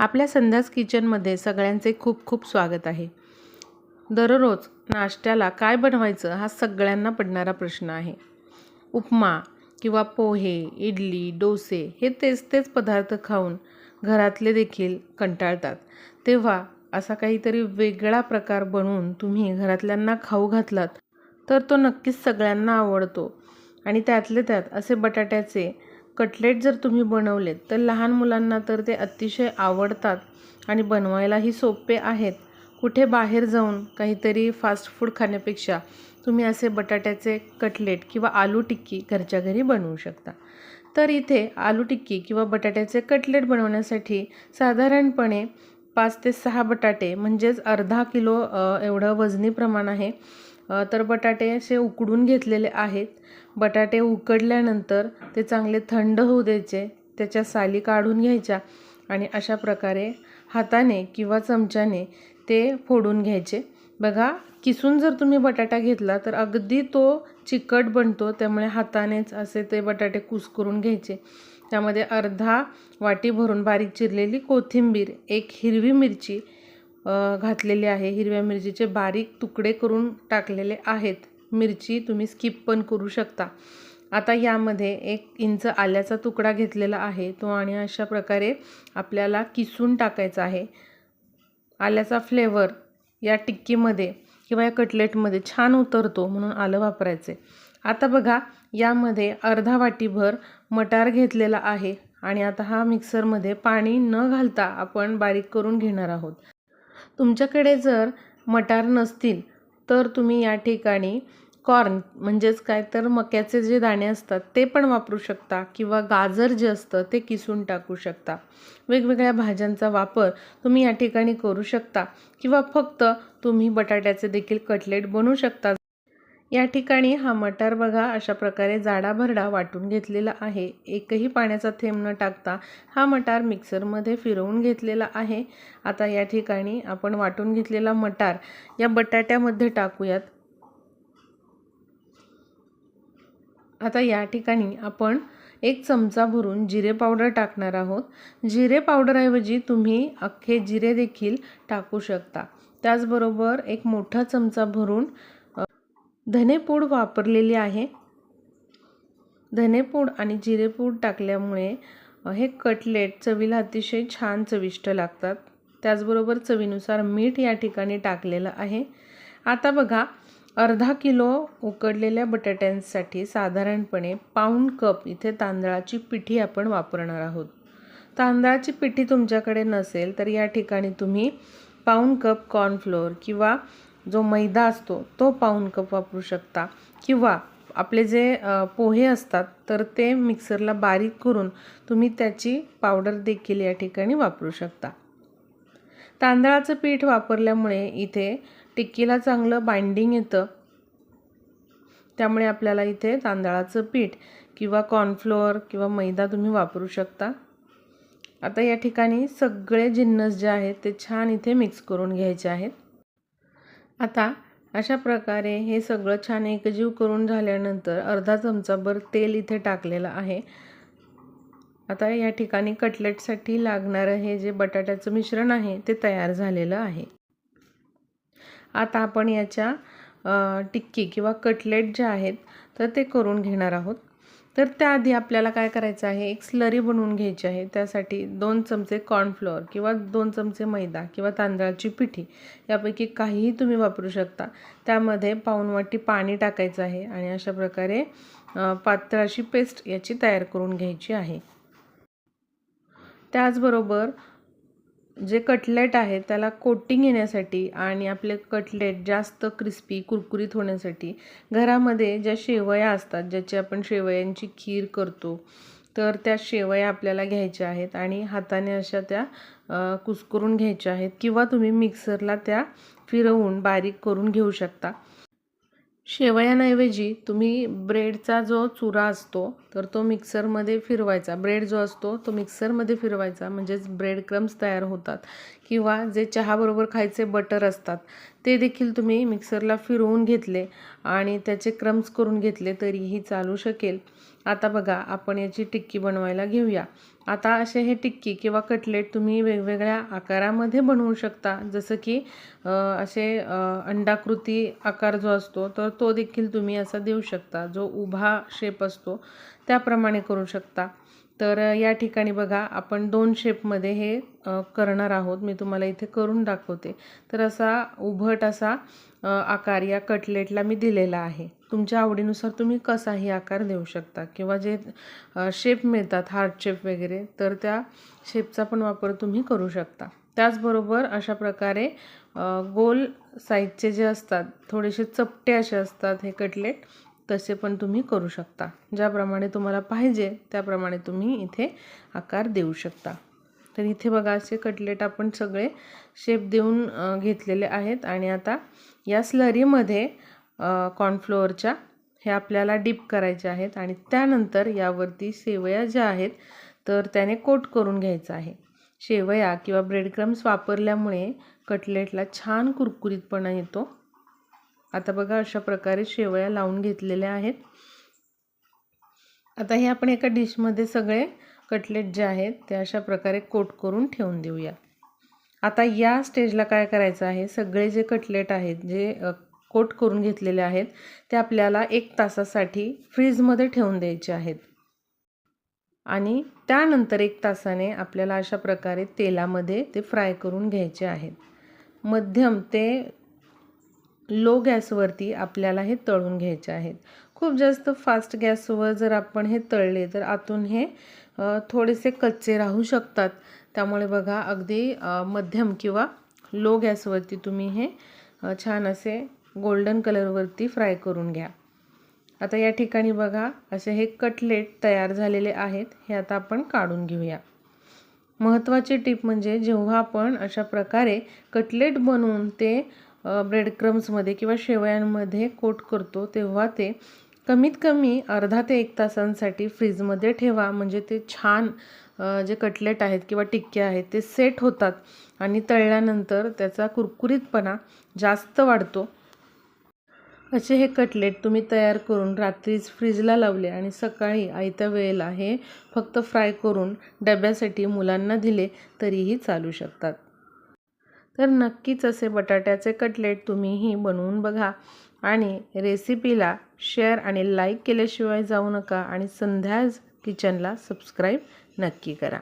आपल्या संध्यास किचनमध्ये सगळ्यांचे खूप खूप स्वागत आहे. दररोज नाश्त्याला काय बनवायचं हा सगळ्यांना पडणारा प्रश्न आहे. उपमा किंवा पोहे इडली डोसे हे तेच तेच पदार्थ खाऊन घरातले देखील कंटाळतात. तेव्हा असा काहीतरी वेगळा प्रकार बनवून तुम्ही घरातल्यांना खाऊ घातलात तर तो नक्कीच सगळ्यांना आवडतो. आणि त्यातले त्यात असे बटाट्याचे कटलेट जर तुम्ही बनवलेत तर लहान मुलांना तर ते अतिशय आवडतात आणि बनवायलाही सोपे आहेत. कुठे बाहेर जाऊन काहीतरी फास्ट फूड खाण्यापेक्षा तुम्ही असे बटाट्याचे कटलेट किंवा आलू टिक्की घरच्या घरी बनवू शकता. तर इथे आलू टिक्की किंवा बटाट्याचे कटलेट बनवण्यासाठी साधारणपणे पाच ते सहा बटाटे म्हणजेच अर्धा किलो एवढं वजनी प्रमाण आहे. तर बटाटे असे उकडून घेतलेले आहेत. बटाटे उकडल्यानंतर ते चांगले थंड होऊ द्यायचे त्याच्या साली काढून घ्यायच्या आणि अशा प्रकारे हाताने किंवा चमच्याने ते फोडून घ्यायचे. बघा किसून जर तुम्ही बटाटा घेतला तर अगदी तो चिकट बनतो त्यामुळे हातानेच असे ते बटाटे कुस्करून घ्यायचे. त्यामध्ये अर्धा वाटी भरून बारीक चिरलेली कोथिंबीर एक हिरवी मिरची घातलेले आहे. हिरव्या मिरचीचे बारीक तुकडे करून टाकलेले आहेत. मिरची तुम्ही स्किप पण करू शकता. आता यामध्ये एक इंच आल्याचा तुकडा घेतलेला आहे. तो आणि अशा प्रकारे आपल्याला किसून टाकायचा आहे. आल्याचा फ्लेवर या टिक्कीमध्ये किंवा या कटलेटमध्ये छान उतरतो म्हणून आलं वापरायचे. आता बघा यामध्ये अर्धा वाटीभर मटार घेतलेला आहे आणि आता हा मिक्सरमध्ये पाणी न घालता आपण बारीक करून घेणार आहोत. तुमच्याकडे जर मटार नसतील तर तुम्ही या ठिकाणी कॉर्न म्हणजेच काय तर मक्याचे जे दाणे असतात ते पण वापरू शकता किंवा गाजर जे असतं ते किसून टाकू शकता. वेगवेगळ्या भाज्यांचा वापर तुम्ही या ठिकाणी करू शकता किंवा फक्त तुम्ही बटाट्याचे देखील कटलेट बनवू शकता. या ठिकाणी हा मटार बघा अशा प्रकारे जाडाभरडा वाटून घेतलेला आहे. एकही पाण्याचा थेंब न टाकता हा मटार मिक्सरमध्ये फिरवून घेतलेला आहे. आता या ठिकाणी आपण वाटून घेतलेला मटार या बटाट्यामध्ये टाकूयात. आता या ठिकाणी आपण एक चमचा भरून जिरे पावडर टाकणार आहोत. जिरे पावडरऐवजी तुम्ही अख्खे जिरे देखील टाकू शकता. त्याचबरोबर एक मोठा चमचा भरून धनेपूड वापरलेली आहे. धनेपूड आणि जिरेपूड टाकल्यामुळे हे कटलेट चवीला अतिशय छान चविष्ट लागतात. त्याचबरोबर चवीनुसार मीठ या ठिकाणी टाकलेलं आहे. आता बघा अर्धा किलो उकडलेल्या बटाट्यांसाठी साधारणपणे पाऊण कप इथे तांदळाची पिठी आपण वापरणार आहोत. तांदळाची पिठी तुमच्याकडे नसेल तर या ठिकाणी तुम्ही पाऊण कप कॉर्नफ्लोअर किंवा जो मैदा असतो तो पाऊन कप वापरू शकता. किंवा आपले जे पोहे असतात तर ते मिक्सरला बारीक करून तुम्ही त्याची पावडर देखील या ठिकाणी वापरू शकता. तांदळाचं पीठ वापरल्यामुळे इथे टिक्कीला चांगलं बाइंडिंग येतं. त्यामुळे आपल्याला इथे तांदळाचं पीठ किंवा कॉर्नफ्लोअर किंवा मैदा तुम्ही वापरू शकता. आता या ठिकाणी सगळे जिन्नस जे आहेत ते छान इथे मिक्स करून घ्यायचे आहेत. आता अशा प्रकारे हे सगळं छान एकजीव करून झाल्यानंतर अर्धा चमचाभर तेल इथे टाकलेलं आहे. आता या ठिकाणी कटलेटसाठी लागणारं हे जे बटाट्याचं मिश्रण आहे ते तयार झालेलं आहे. आता आपण याच्या टिक्की किंवा कटलेट जे आहेत तर ते करून घेणार आहोत. तर त्याआधी आपल्याला काय करायचं आहे? एक स्लरी बनवून घ्यायची आहे. त्यासाठी दोन चमचे कॉर्नफ्लोअर किंवा दोन चमचे मैदा किंवा तांदळाची पिठी यापैकी काहीही तुम्ही वापरू शकता. त्यामध्ये पाऊण वाटी पाणी टाकायचं आहे आणि अशा प्रकारे पात्राची पातळ अशी पेस्ट याची तयार करून घ्यायची आहे. त्याचबरोबर जे कटलेट आहे त्याला कोटिंग येण्यासाठी आणि आपले कटलेट जास्त क्रिस्पी कुरकुरीत होण्यासाठी घरामध्ये ज्या शेवया असतात ज्याची आपण शेवयांची खीर करतो तर त्या शेवया आपल्याला घ्यायच्या आहेत आणि हाताने अशा त्या कुसकरून कुस्करून घ्यायच्या आहेत किंवा तुम्ही मिक्सरला त्या फिरवून बारीक करून घेऊ शकता. शेवयांऐवजी तुम्ही ब्रेडचा जो चुरा असतो तर तो मिक्सरमध्ये फिरवायचा. ब्रेड जो असतो तो मिक्सरमध्ये फिरवायचा. म्हणजेच ब्रेड क्रम्स तयार होतात. किंवा जे चहाबरोबर खायचे बटर असतात ते देखील तुम्ही मिक्सरला फिरवून घेतले आणि त्याचे क्रम्स करून घेतले तरीही चालू शकेल. आता बघा आपण याची टिक्की बनवायला घेऊया. आता असे हे टिक्की किंवा कटलेट तुम्ही वेगवेगळ्या आकारामध्ये बनवू शकता. जसं की असे अंडाकृती आकार जो असतो तर तो देखील तुम्ही असा देऊ शकता. जो उभा शेप असतो त्याप्रमाणे करू शकता. तर या ठिकाणी बघा आपण दोन शेपमध्ये हे करणार आहोत. मी तुम्हाला इथे करून दाखवते. तर असा उभट असा आकार या कटलेटला मी दिलेला आहे. तुमच्या आवडीनुसार तुम्ही कसाही आकार देऊ शकता किंवा जे शेप मिळतात हार्ट शेप वगैरे तर त्या शेपचा पण वापर तुम्ही करू शकता. त्याचबरोबर अशा प्रकारे गोल साईजचे जे असतात थोडेसे चपटे असे असतात हे कटलेट तसे पण तुम्ही करू शकता. ज्याप्रमाणे तुम्हाला पाहिजे त्याप्रमाणे तुम्ही इथे आकार देऊ शकता. तर इथे बघा असे कटलेट आपण सगळे शेप देऊन घेतलेले आहेत. आणि आता या स्लरीमध्ये कॉर्नफ्लोअरच्या हे आपल्याला डीप करायचे आहेत. आणि त्यानंतर यावरती शेवया ज्या आहेत तर त्याने कोट करून घ्यायचं आहे. शेवया किंवा ब्रेडक्रम्स वापरल्यामुळे कटलेटला छान कुरकुरीतपणा येतो. आता बघा अशा प्रकारे शेवया लावून घेतलेल्या आहेत. आता हे आपण एका डिशमध्ये सगळे कटलेट जे आहेत ते अशा प्रकारे कोट करून ठेवून देऊया. आता या स्टेजला काय करायचं आहे? सगळे जे कटलेट आहेत जे कोट करून घेतलेले आहेत ते आपल्याला एक तासासाठी फ्रीजमध्ये ठेवून द्यायचे आहेत. आणि त्यानंतर एक तासाने आपल्याला अशा प्रकारे तेलामध्ये ते फ्राय करून घ्यायचे आहेत. मध्यम ते लो गॅसवरती आपल्याला हे तळून घ्यायचे आहेत. खूप जास्त फास्ट गॅसवर जर आपण हे तळले तर आतून हे थोडेसे कच्चे राहू शकतात. त्यामुळे बघा अगदी मध्यम किंवा लो गॅसवरती तुम्ही हे छान असे गोल्डन कलरवरती फ्राय करून घ्या. आता या ठिकाणी बघा असे हे कटलेट तयार झालेले आहेत. हे आता आपण काढून घेऊया. महत्त्वाची टीप म्हणजे जेव्हा आपण अशा प्रकारे कटलेट बनवून ते ब्रेड क्रम्समध्ये किंवा शेवयांमध्ये कोट करतो तेव्हा ते कमीत कमी अर्धा ते एक तासांसाठी फ्रीजमध्ये ठेवा. म्हणजे ते छान जे कटलेट आहेत किंवा टिक्के आहेत ते सेट होतात आणि तळल्यानंतर त्याचा कुरकुरीतपणा जास्त वाढतो. असे हे कटलेट तुम्ही तयार करून रात्रीच फ्रीजला लावले आणि सकाळी आयत्या वेळेला हे फक्त फ्राय करून डब्यासाठी मुलांना दिले तरीही चालू शकतात. तर नक्कीच असे बटाट्याचे कटलेट तुम्हीही बनवून बघा आणि रेसिपीला शेअर आणि लाईक केल्याशिवाय जाऊ नका आणि संध्याज किचनला सबस्क्राईब नक्की करा.